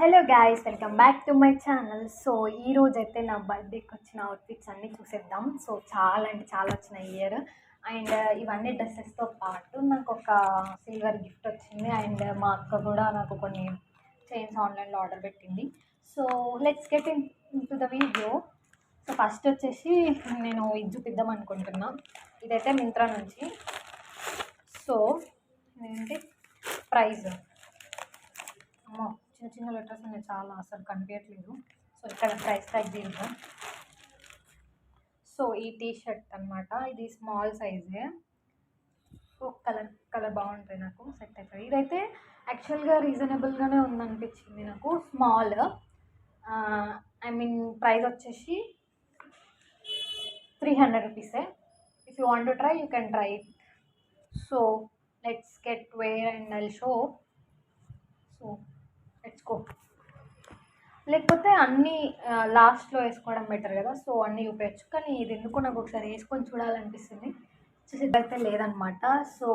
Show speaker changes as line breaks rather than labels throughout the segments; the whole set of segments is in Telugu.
Hello guys welcome back to my channel so ఈ అయితే నా బర్త్డేకి వచ్చిన అవుట్ఫిట్స్ అన్నీ చూసేద్దాం. సో చాలా అంటే చాలా వచ్చినాయి ఇయర్ అండ్ uh, ఇవన్నీ డ్రెస్సెస్తో పాటు నాకు ఒక సిల్వర్ గిఫ్ట్ వచ్చింది. అండ్ uh, మా అక్క కూడా నాకు కొన్ని చైన్స్ ఆన్లైన్లో ఆర్డర్ పెట్టింది. So let's get into the video so first వచ్చేసి నేను ఇది చూపిద్దాం అనుకుంటున్నా. ఇదైతే మింత్రా నుంచి. సో ఏంటి ప్రైజ్ అమ్మో. చిన్న చిన్న లెటర్స్ ఉన్నాయి చాలా అసలు కనిపించట్లేదు. సో ఇక్కడ ప్రైస్ ట్యాగ్ దీంట్లో సో ఈ టీ షర్ట్ అనమాట ఇది స్మాల్ సైజే. సో కలర్ కలర్ బాగుంటుంది నాకు సెట్ అవుతుంది ఇదైతే యాక్చువల్గా రీజనబుల్గానే ఉందనిపించింది నాకు. స్మాల్. ఐ మీన్ ప్రైస్ వచ్చేసి త్రీ హండ్రెడ్ రూపీసే. If you want to try you can try it so let's get wear and I'll show so let's లేకపోతే అన్నీ లాస్ట్లో వేసుకోవడం బెటర్ కదా. సో అన్నీ చూపించచ్చు కానీ ఇది ఎందుకు నాకు ఒకసారి వేసుకొని చూడాలనిపిస్తుంది. చూసేదైతే లేదనమాట. సో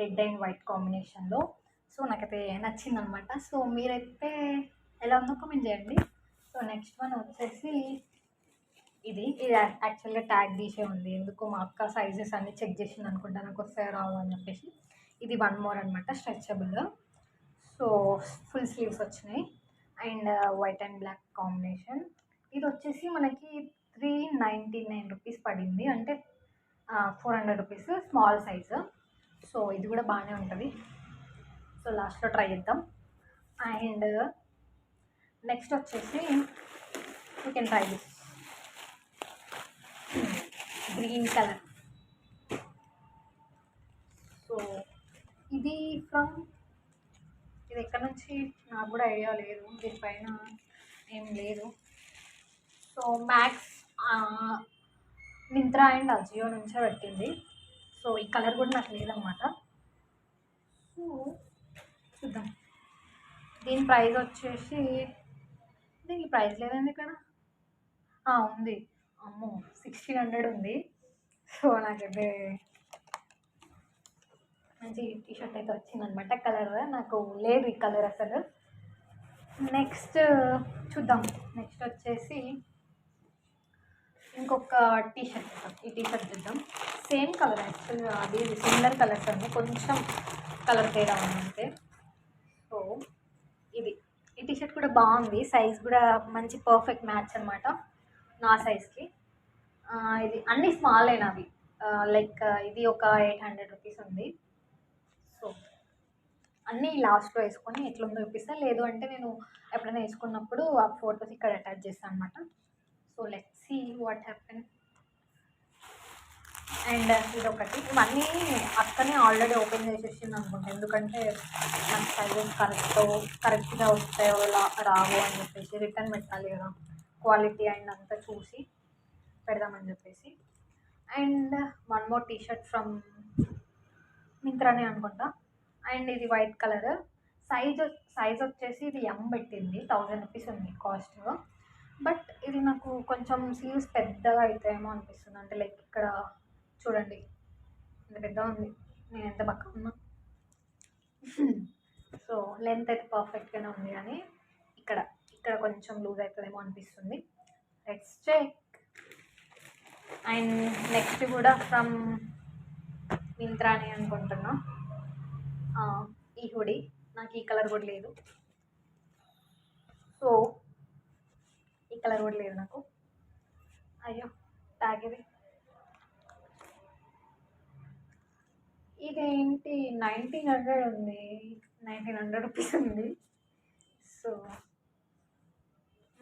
రెడ్ అండ్ వైట్ కాంబినేషన్లో సో నాకైతే నచ్చిందనమాట. సో మీరైతే ఎలా ఉందో కామెంట్ చేయండి. సో నెక్స్ట్ వన్ వచ్చేసి ఇది. ఇది యాక్చువల్గా ట్యాగ్ తీసే ఉంది. ఎందుకు మా అక్క సైజెస్ అన్నీ చెక్ చేసింది అనుకుంటా. నాకు వస్తాయో రావు అని చెప్పేసి. ఇది వన్ మోర్ అనమాట స్ట్రెచబుల్ సో ఫుల్ స్లీవ్స్ వచ్చినాయి. And white and black combination ఇది వచ్చేసి మనకి త్రీ నైంటీ నైన్ రూపీస్ పడింది. అంటే four hundred rupees small size so ఇది కూడా బాగానే ఉంటుంది. సో లాస్ట్లో ట్రై చేద్దాం. అండ్ నెక్స్ట్ uh, వచ్చేసి you can try this green colour so ఇది ఫ్రమ్ ఇది ఎక్కడి నుంచి నాకు కూడా ఐడియా లేదు. దీనిపైన ఏం లేదు. So Max Myntra and Ajio నుంచే పెట్టింది. సో ఈ కలర్ కూడా నాకు లేదనమాట సో చూద్దాం. దీని ప్రైస్ వచ్చేసి దీనికి ప్రైస్ లేదండి ఇక్కడ? ఉంది. అమ్మో సిక్స్టీన్ హండ్రెడ్ ఉంది. సో నాకైతే మంచి టీ షర్ట్ అయితే వచ్చిందనమాట. కలర్ నాకు లేదు ఈ కలర్ అసలు. నెక్స్ట్ చూద్దాం. నెక్స్ట్ వచ్చేసి ఇంకొక టీ షర్ట్ ఈ టీ షర్ట్ చూద్దాం. సేమ్ కలర్ యాక్చువల్గా అది సిమిలర్ కలర్స్ అండి కొంచెం కలర్ తేడా ఉందంటే. సో ఇది. ఈ టీ షర్ట్ కూడా బాగుంది. సైజ్ కూడా మంచి పర్ఫెక్ట్ మ్యాచ్ అనమాట నా సైజ్కి. ఇది అన్ని స్మాల్ అయినవి అవి? లైక్ ఇది ఒక ఎయిట్ హండ్రెడ్ రూపీస్ ఉంది. సో అన్నీ లాస్ట్లో వేసుకొని ఎట్లుందో చూపిస్తాను లేదు అంటే నేను ఎప్పుడైనా వేసుకున్నప్పుడు ఆ ఫొటోస్ ఇక్కడ అటాచ్ చేస్తాను అనమాట so let see what happen and ఇదొకటి. ఇవన్నీ అక్కనే ఆల్రెడీ ఓపెన్ చేసేసింది అనుకుంటా. ఎందుకంటే నాకు సైజెస్ కరెక్ట్ కరెక్ట్గా వస్తాయో రావు అని చెప్పేసి రిటర్న్ పెట్టాలి కదా. క్వాలిటీ అండ్ అంతా చూసి పెడదామని చెప్పేసి. And one more T shirt from మింత్రానే అనుకుంటా. అండ్ ఇది వైట్ కలర్. సైజ్ సైజ్ వచ్చేసి ఇది ఎం పెట్టింది. థౌజండ్ రూపీస్ ఉంది కాస్ట్. బట్ ఇది నాకు కొంచెం స్లీవ్స్ పెద్దగా అవుతాయేమో అనిపిస్తుంది. అంటే లైక్ ఇక్కడ చూడండి. ఇంత పెద్దగా ఉంది. నేను ఎంత పక్క ఉన్నా. సో లెంత్ అయితే పర్ఫెక్ట్గానే ఉంది కానీ ఇక్కడ ఇక్కడ కొంచెం లూజ్ అవుతుందేమో అనిపిస్తుంది. లెట్స్ చెక్ అండ్ నెక్స్ట్ కూడా ఫ్రమ్ మింత్రాని అనుకుంటున్నా. ఈ హుడి. నాకు ఈ కలర్ కూడా లేదు. సో ఈ కలర్ కూడా లేదు నాకు. అయ్యో ట్యాగ్ ఇది ఇదేంటి? నైన్టీన్ హండ్రెడ్ ఉంది. నైన్టీన్ హండ్రెడ్ రూపీస్ ఉంది. సో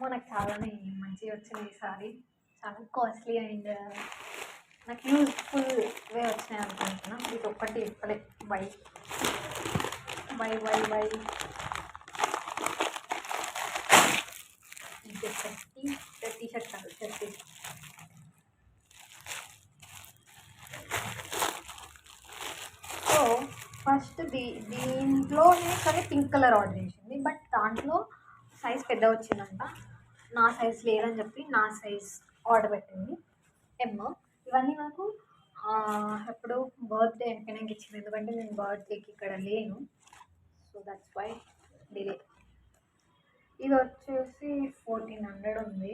మనకు చాలానే మంచిగా వచ్చింది ఈసారి చాలా కాస్ట్లీ అండ్ నాకు యూజ్ఫుల్ వే వచ్చినాయి అనుకుంటున్నాను ఇది ఒక్కటి ఇప్పలే బై బై బై బై ఇది థర్టీ టీ షర్ట్ కాదు సో ఫస్ట్ దీ దీంట్లోనే కానీ పింక్ కలర్ ఆర్డర్ చేసింది. బట్ దాంట్లో సైజ్ పెద్ద వచ్చిందంట. నా సైజ్ లేదని చెప్పి నా సైజ్ ఆర్డర్ పెట్టింది. ఎమ్ ఇవన్నీ నాకు ఎప్పుడు బర్త్డే అయిపోయినాక ఇచ్చింది ఎందుకంటే నేను బర్త్డేకి ఇక్కడ లేను. సో దట్స్ వై డిలే ఇది వచ్చేసి ఫోర్టీన్ హండ్రెడ్ ఉంది.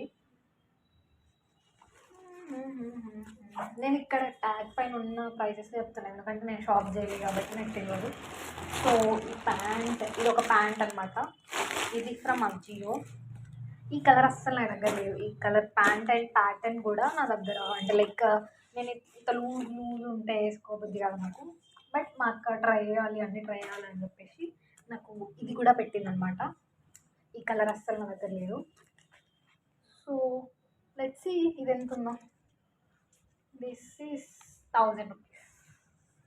నేను ఇక్కడ ట్యాగ్ పైన ఉన్న ప్రైజెస్ చెప్తాను ఎందుకంటే నేను షాప్ చేయలేదు కాబట్టి నాకు తెలియదు. సో ఈ ప్యాంట్ ఇది ఒక ప్యాంట్ అనమాట ఇది ఫ్రమ్ అజియో ఈ కలర్ అస్సలు నా దగ్గర లేదు ఈ కలర్ ప్యాంట్ అండ్ ప్యాటర్న్ కూడా నా దగ్గర. అంటే లైక్ నేను ఇంత లూజ్ లూజ్ ఉంటే వేసుకోబుద్ది కాదు నాకు. బట్ మా అక్క ట్రై చేయాలి అన్ని ట్రై చేయాలని చెప్పేసి నాకు ఇది కూడా పెట్టిందనమాట. ఈ కలర్ అస్సలు నా దగ్గర లేదు. సో లెట్స్ ఇది ఎంత ఉందో. This is thousand rupees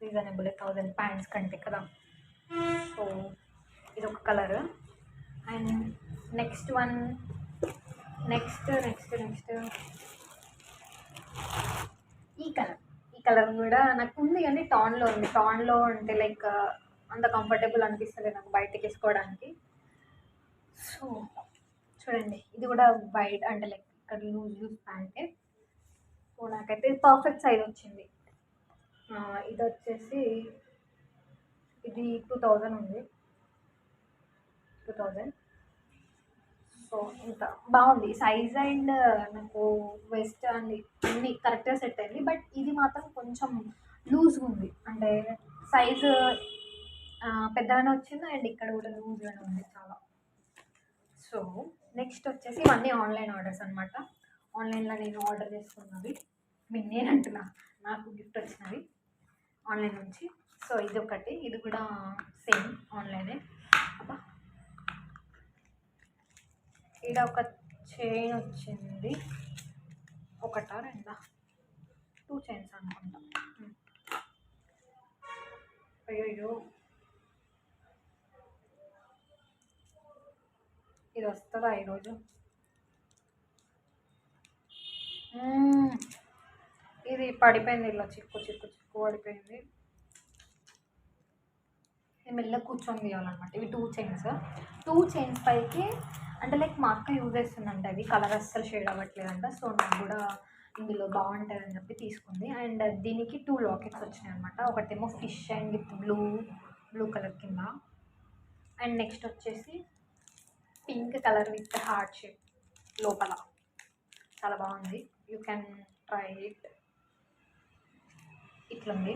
reasonable thousand pants కంటే కదా. సో ఇది ఒక colour. And next one next next next. ఈ కలర్ ఈ కలర్ కూడా నాకు ఉంది కానీ టాన్లో ఉంది. టాన్లో అంటే లైక్ అంత కంఫర్టబుల్ అనిపిస్తుంది నాకు బయటకి వేసుకోవడానికి. సో చూడండి ఇది కూడా వైట్ అంటే లైక్ ఇక్కడ లూజ్ లూజ్ ప్యాంటే. సో నాకైతే పర్ఫెక్ట్ సైజ్ వచ్చింది. ఇది వచ్చేసి ఇది టూ థౌజండ్ ఉంది. Two thousand. సో ఇంత బాగుంది. సైజ్ అండ్ uh, నాకు వెస్ట్ అండ్ అన్ని కరెక్ట్గా సెట్ అయింది. బట్ ఇది మాత్రం కొంచెం లూజ్గా ఉంది. అంటే సైజు uh, పెద్దగానే వచ్చింది అండ్ ఇక్కడ కూడా లూజ్గానే ఉంది చాలా. సో నెక్స్ట్ వచ్చేసి ఇవన్నీ ఆన్లైన్ ఆర్డర్స్ అనమాట ఆన్లైన్లో నేను ఆర్డర్ చేసుకున్నవి. మీ నేను నాకు గిఫ్ట్ వచ్చినవి ఆన్లైన్ నుంచి. సో ఇది ఒకటి ఇది కూడా సేమ్ ఆన్లైనే అబ్బా! ఇక్కడ ఒక చైన్ వచ్చింది. ఒకటా రెండా? టూ చైన్స్ అనుకుంటా. అయ్యో ఇది వస్తుందా ఈరోజు? ఇది పడిపోయింది ఇలా చిక్కు చిక్కు చిక్కు పడిపోయింది. నేను మెల్లగా కూర్చొని తీయాలన్నమాట. ఇవి టూ చైన్స్ టూ చైన్స్ పైకి అంటే లైక్ మా అక్క యూజ్ చేస్తుందంట అది. కలర్ అస్సలు షేడ్ అవ్వట్లేదంట. సో నాకు కూడా ఇందులో బాగుంటుందని చెప్పి తీసుకుంది. అండ్ దీనికి టూ లాకెట్స్ వచ్చినాయి అనమాట ఒకటేమో fish and with blue blue colour కింద. అండ్ నెక్స్ట్ వచ్చేసి pink colour with heart shape లోపల. చాలా బాగుంది. యూ క్యాన్ ట్రై ఇట్ ఇట్లుంది.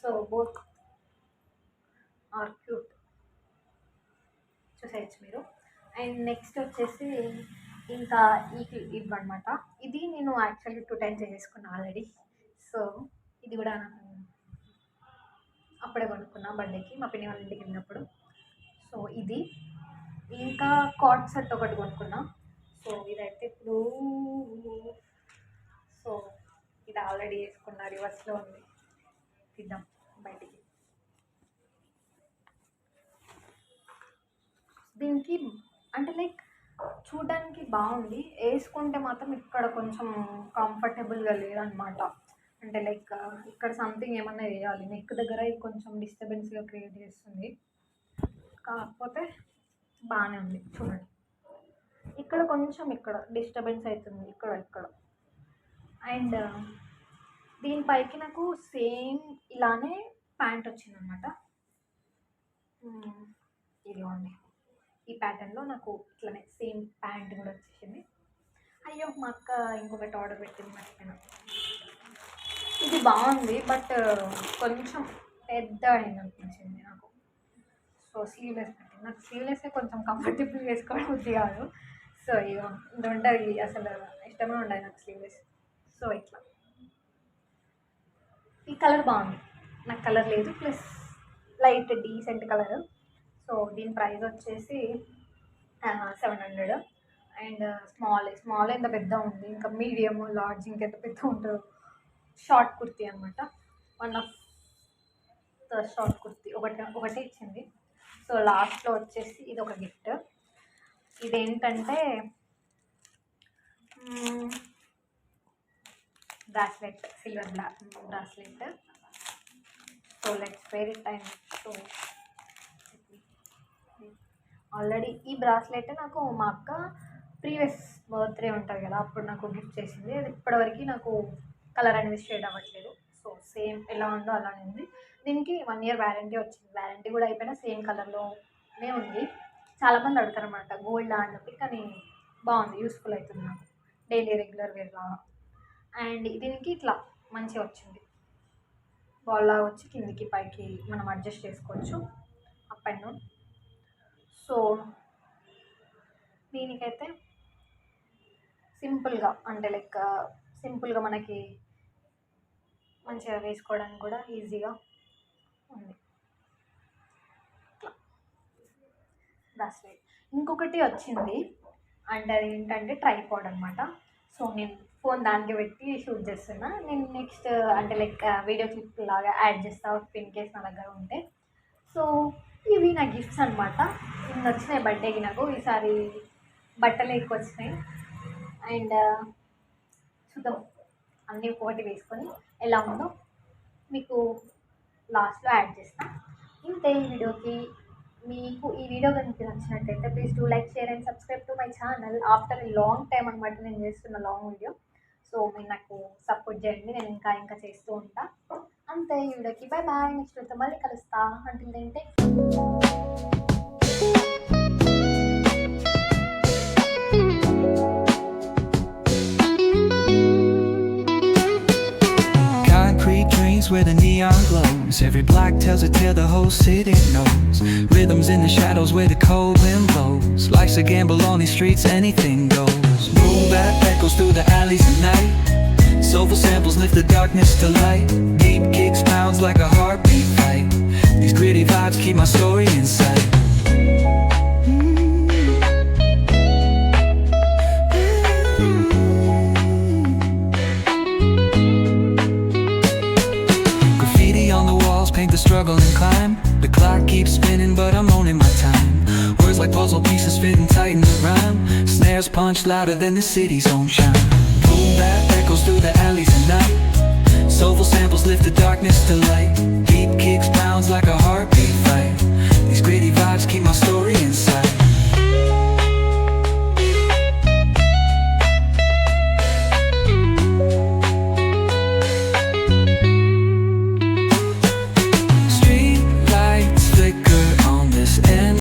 సో బోత్ ఆర్ క్యూట్ చూసేయచ్చు మీరు. అండ్ నెక్స్ట్ వచ్చేసి ఇంకా ఈ ఇవన్నమాట ఇది నేను యాక్చువల్లీ టూ టైమ్స్ చేసుకున్నా ఆల్రెడీ. సో ఇది కూడా నాకు అప్పుడే కొనుక్కున్నా బర్త్డేకి మా పిన్ని వాళ్ళ ఇంటికి వెళ్ళినప్పుడు. సో ఇది. ఇంకా కాట్ సెట్ ఒకటి కొనుక్కున్నా. సో ఇదైతే ఇప్పుడు సో ఇది ఆల్రెడీ వేసుకున్నా రివర్స్లో ఉంది. తిద్దాం బయటికి. దీనికి అంటే లైక్ చూడడానికి బాగుంది. వేసుకుంటే మాత్రం ఇక్కడ కొంచెం కంఫర్టబుల్గా లేదనమాట అంటే లైక్ ఇక్కడ సంథింగ్ ఏమన్నా వేయాలి. నెక్ దగ్గర ఇది కొంచెం డిస్టర్బెన్స్గా క్రియేట్ చేస్తుంది. కాకపోతే బాగానే ఉంది చూడండి. ఇక్కడ కొంచెం ఇక్కడ డిస్టర్బెన్స్ అవుతుంది ఇక్కడ ఇక్కడ. అండ్ దీనిపైకి నాకు సేమ్ ఇలానే ప్యాంట్ వచ్చిందనమాట ఇదిగోండి. ఈ ప్యాటర్న్లో నాకు ఇట్లానే సేమ్ ప్యాంట్ కూడా వచ్చేసింది. అయ్యో మా అక్క ఇంకొకటి ఆర్డర్ పెట్టింది మర్చిపోయినా. ఇది బాగుంది బట్ కొంచెం పెద్ద అయింది అనిపించింది నాకు. సో స్లీవ్లెస్ పెట్టింది నాకు స్లీవ్లెస్ కొంచెం కంఫర్టబుల్ వేసుకోవడం బుద్ధి కాదు. సో ఇక ఇది ఉంటుంది అసలు ఇష్టమే ఉండదు నాకు స్లీవ్లెస్ సో ఇట్లా. ఈ కలర్ బాగుంది. నాకు కలర్ లేదు plus light decent colour so దీని ప్రైస్ వచ్చేసి seven hundred and small small ఎంత పెద్ద ఉంది ఇంకా మీడియం లార్జ్ ఇంకెంత పెద్ద ఉంటుందో షార్ట్ కుర్తీ అనమాట one of the short kurti. ఒకటి ఒకటే ఇచ్చింది. సో లాస్ట్లో వచ్చేసి ఇది ఒక గిఫ్ట్ ఇదేంటంటే bracelet silver blah bracelet so let's wear it and so already ఈ బ్రాస్లెట్ నాకు మా అక్క ప్రీవియస్ బర్త్డే ఉంటుంది కదా అప్పుడు నాకు గిఫ్ట్ చేసింది. అది ఇప్పటివరకు నాకు కలర్ అనేది షేడ్ అవ్వట్లేదు. సో సేమ్ ఎలా ఉందో అలానే ఉంది. దీనికి వన్ ఇయర్ వ్యారంటీ వచ్చింది. వ్యారంటీ కూడా అయిపోయినా సేమ్ కలర్లోనే ఉంది. చాలామంది అడుగుతారు అనమాట గోల్డ్? అని చెప్పి. కానీ బాగుంది యూస్ఫుల్ అవుతుంది నాకు. Daily regular వేర్లా. అండ్ దీనికి ఇట్లా మంచిగా వచ్చింది. బాల్ లాగా వచ్చి కిందికి పైకి మనం అడ్జస్ట్ చేసుకోవచ్చు. Up and down. సో దీనికైతే సింపుల్గా అంటే లైక్ సింపుల్గా మనకి మంచిగా వేసుకోవడానికి కూడా ఈజీగా ఉంది. బ్రాస్లెట్ ఇంకొకటి వచ్చింది. అంటే అది ఏంటంటే ట్రైపాడ్ అనమాట సో నేను ఫోన్ దానికి పెట్టి షూట్ చేస్తున్నా. నేను నెక్స్ట్ అంటే లైక్ వీడియో క్లిప్ లాగా యాడ్ చేస్తా పిన్ కేస్ నా దగ్గర ఉంటే. సో ఇవి నా గిఫ్ట్స్ అనమాట ఇన్ని వచ్చినాయి బర్త్డేకి నాకు. ఈసారి బట్టలు ఎక్కువ వచ్చినాయి. అండ్ చూద్దాం. అన్నీ ఒకటి వేసుకొని ఎలా ఉందో మీకు లాస్ట్లో యాడ్ చేస్తాను ఇంతే ఈ వీడియోకి. మీకు ఈ వీడియో కనుక నచ్చినట్టయితే please do like share and subscribe to my channel after long time అనమాట నేను చేస్తున్న లాంగ్ వీడియో సో మీరు నాకు సపోర్ట్ చేయండి. నేను ఇంకా ఇంకా చేస్తూ ఉంటాను అంతే ఈ వీడియోకి బాయ్ బాయ్ నెక్స్ట్ వీడియోతో మళ్ళీ కలుస్తా అంటే ఏంటంటే
Concrete drains where the neon glows. Every block tells a tale the whole city knows. Rhythms in the shadows where the cold wind blows. Life's a gamble on these streets, anything goes. Boom bap echoes through the alleys at night. Soulful samples lift the darkness to light. Deep kicks pounds like a heartbeat fight. These gritty vibes keep my story in sight. Graffiti on the walls paint the struggle and climb. The clock keeps spinning, but I'm owning my time. Words like puzzle pieces fitting tight in the rhyme. Snares punch louder than the city's own chime. Boom bap darkness to